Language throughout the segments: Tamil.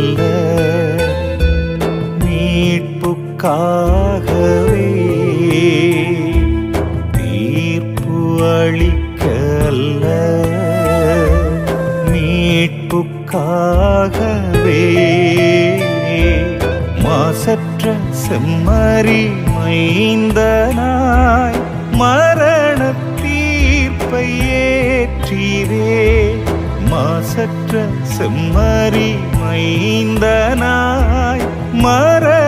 அல்ல மீட்புக்காகவே தீர்ப்பு அளிக்கல்ல. மீட்புக்காகவே மாசற்ற செம்மறி மைந்தனாய் மரண தீர்ப்பையே ஏற்றிரே மாசற்ற செம்மறி மைந்தனாய் மரண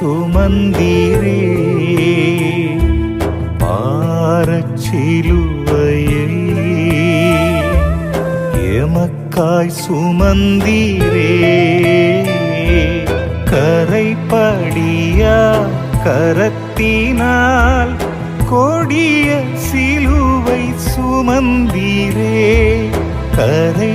சுமந்தீரே பாரச்சிலுவையை எமக்காய் சுமந்தீரே கரைப்படியா கரத்தினால் கொடிய சிலுவை சுமந்தீரே கரை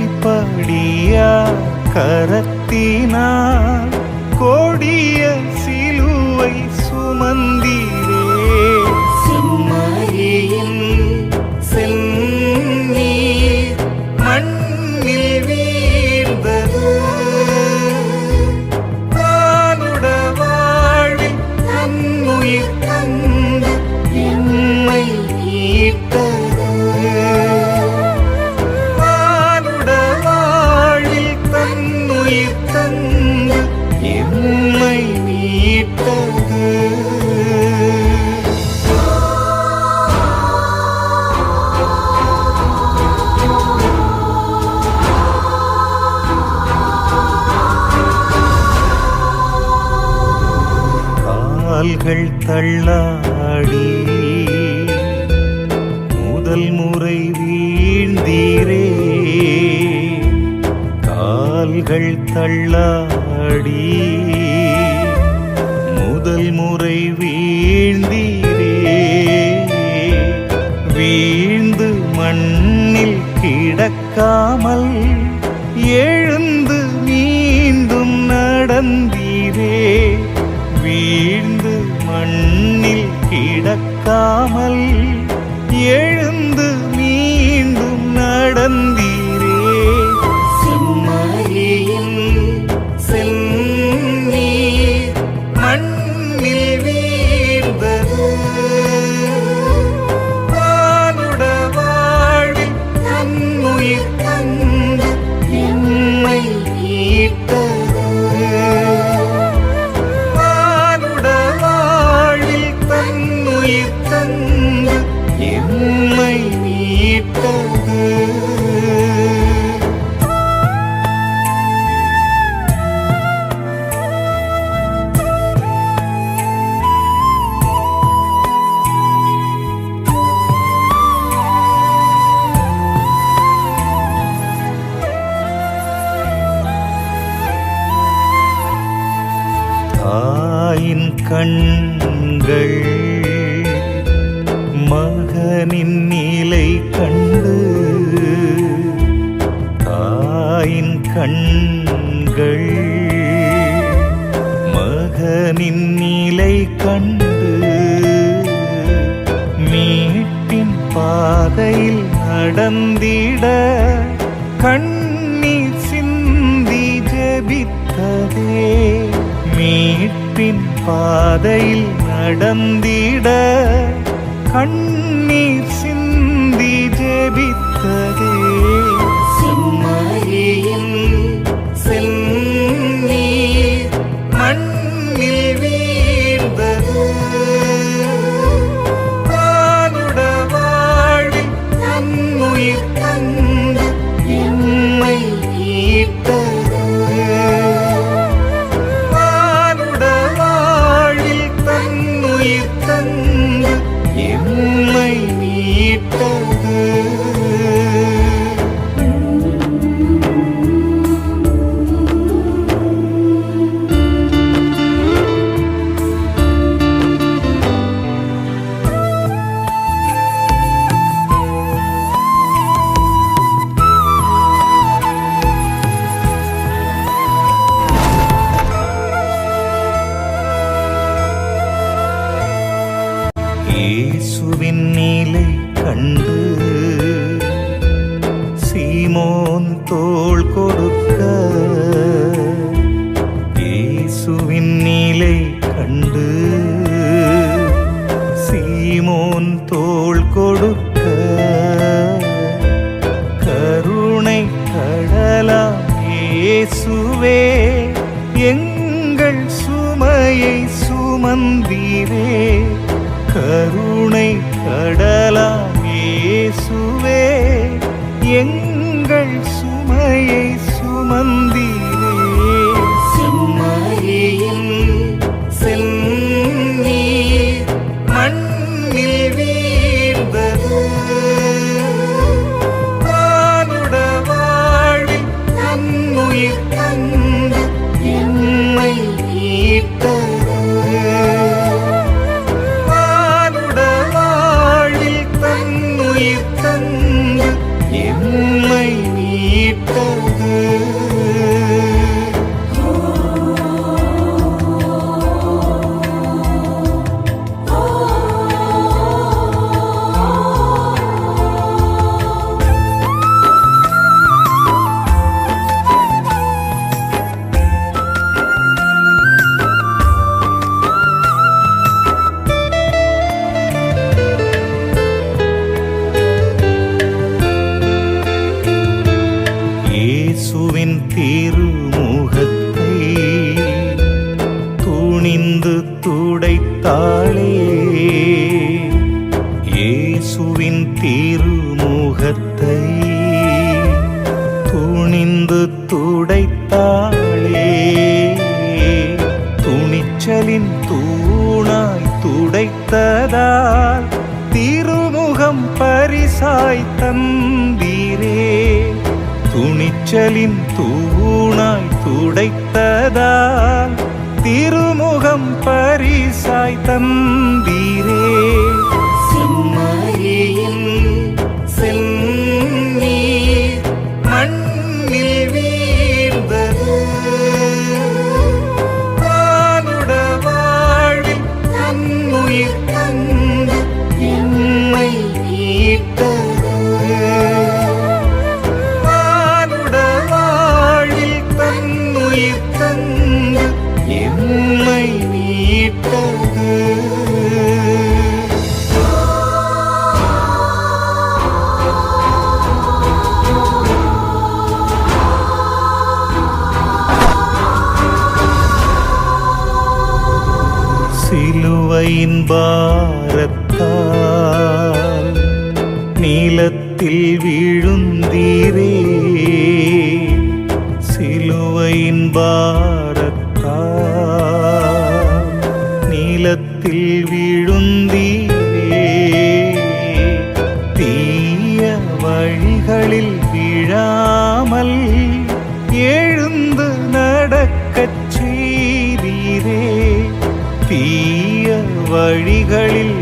தள்ளாடி. முதல் முறை வீழ்ந்தீரே. கால்கள் தள்ளாடி. முதல் முறை வீழ்ந்தீரே. வீழ்ந்து மண்ணில் கிடக்காமல் எழுந்து மீண்டும் நடந்தீரே. வீழ்ந்து மண்ணில் கிடக்காமல் நடந்திட கண்ணி சிந்தி ஜபித்ததே. மீட்பின் பாதையில் நடந்திட கண்ணீர் சிந்தி ஜபித்ததே. செம்மறியின் கண்டு சிலுவையின் பாரத்தால் நீலத்தில் வீழுந்தீரே. சிலுவையின் பாரத்தால் வழிகளில்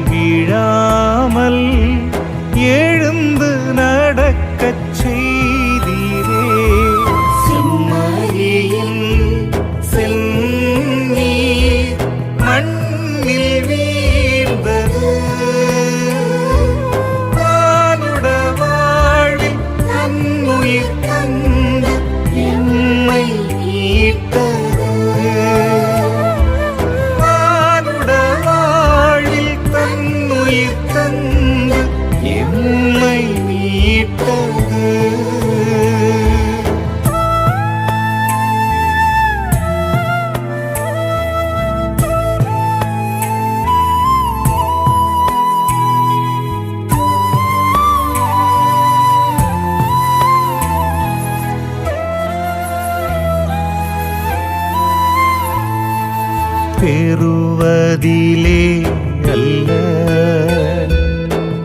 பெறுவதிலே அல்ல.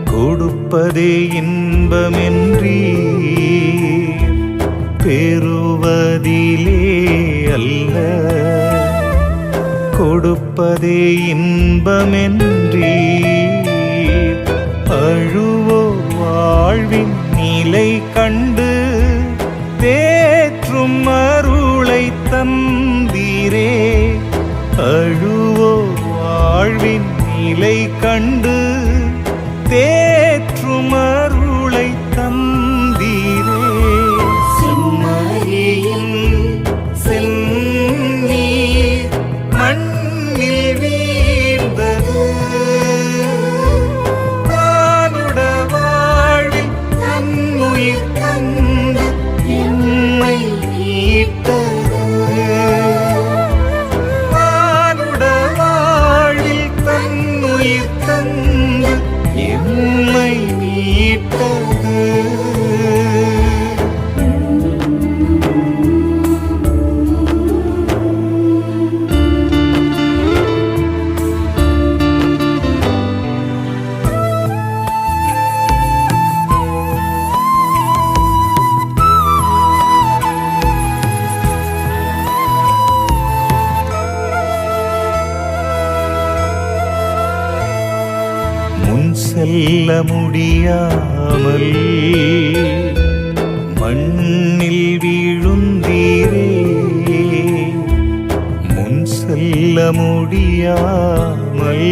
கொடுப்பதே இன்பமென்றீ பெறுவதிலே அல்ல. கொடுப்பதே இன்பமென்றி அழுவோ வாழ்வின் நிலை கண்டு தேற்றும் அருளை தந்தீரே. அழுவோ வாழ்வின் நிலை கண்டு முடியாமல் மண்ணில் வீழுந்தீரே முன் செல்ல முடியாமல்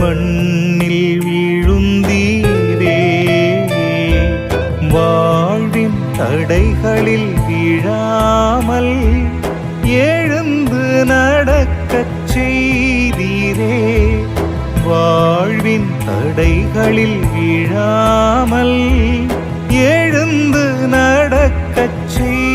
மண்ணில் வீழுந்தீரே வாழ்வின் தடைகளில் வீழாமல் எழுந்து நடக்கச் செய்தீரே. வாழ்வின் தடைகளில் விழாமல் எழுந்து நடக்கச் செய்தீரே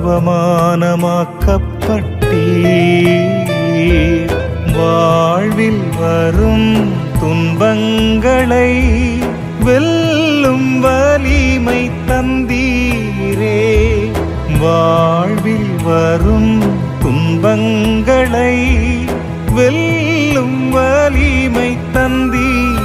அவமானமாக்கப்பட்டீ வாழ்வில் வரும் துன்பங்களை வெல்லும் வலிமை தந்தீரே. வாழ்வில் வரும் துன்பங்களை வெல்லும் வலிமை தந்தீர்.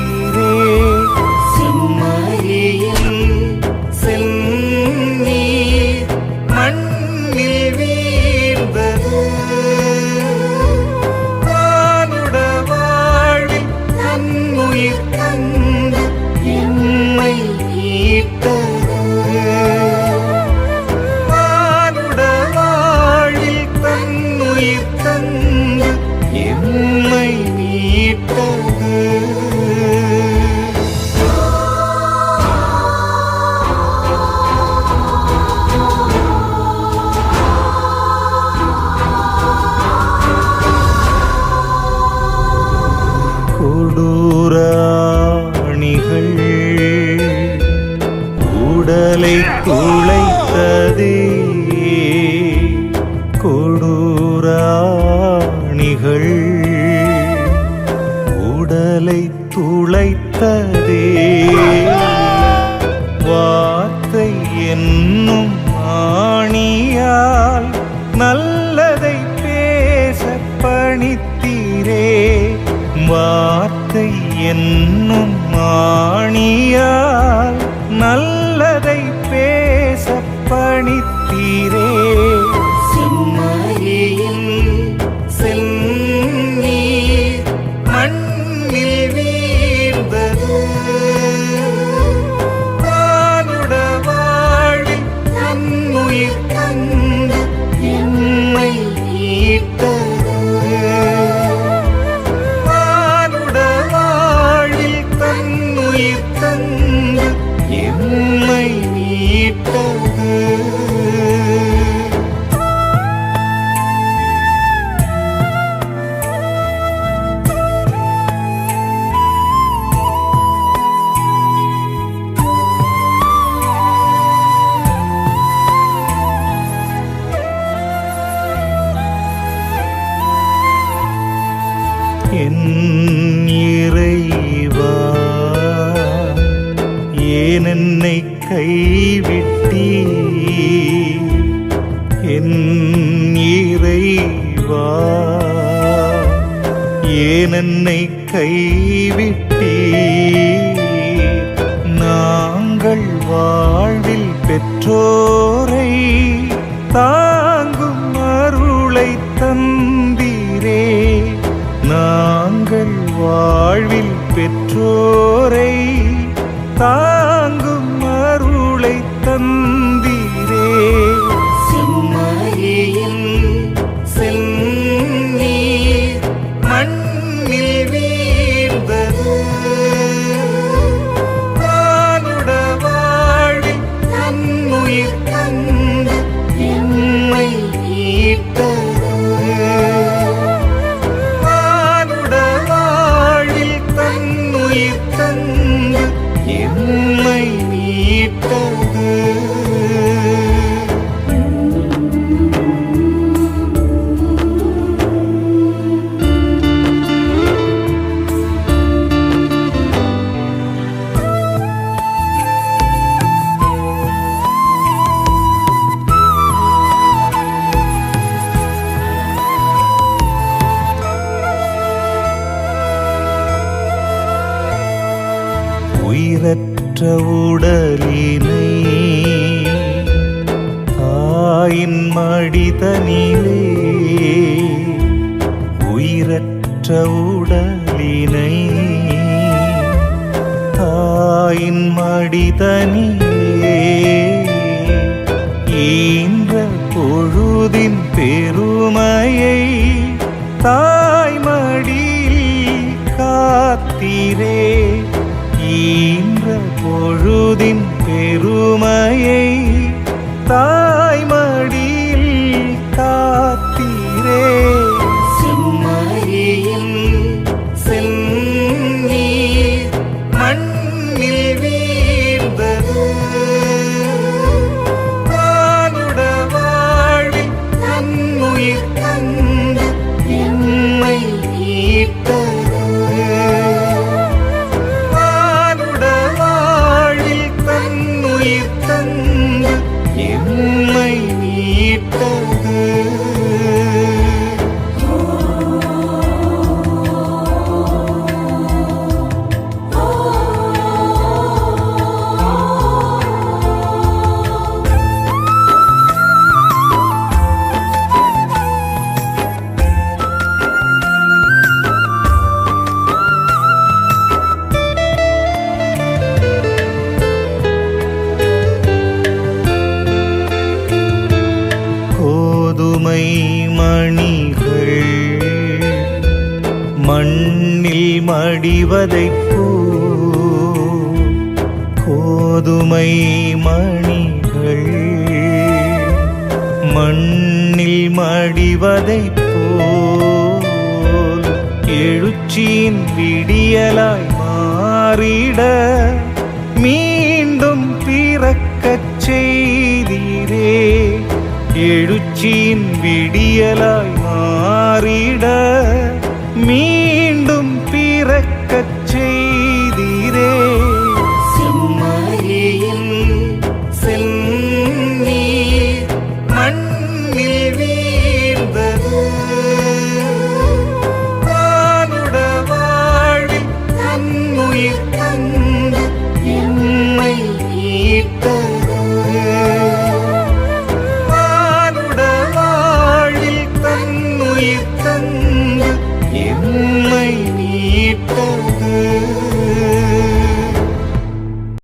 துளைத்ததே. வார்த்தை என்னும் ஆணியால் நல்லதை பேச பணித்தீரே. வார்த்தை என்னும் ஆணி இறைவா. ஏனென்னை கைவிட்டீ நாங்கள் வாழ்வில் பெற்றோரை தாங்கும் அருளை தந்தீரே. நாங்கள் வாழ்வில் பெற்றோரை தா உயிரற்ற உடலினை தாயின் மடிதனிலே உயிரற்ற உடலினை தாயின் மடிதனிலே ஈன்ற பொழுதின் பெருமையை தாய்மடி காத்திரே. மருதின் பெருமையை தா എഴുച്ചീൻ വിടിയലായി മാറിയിട. മീ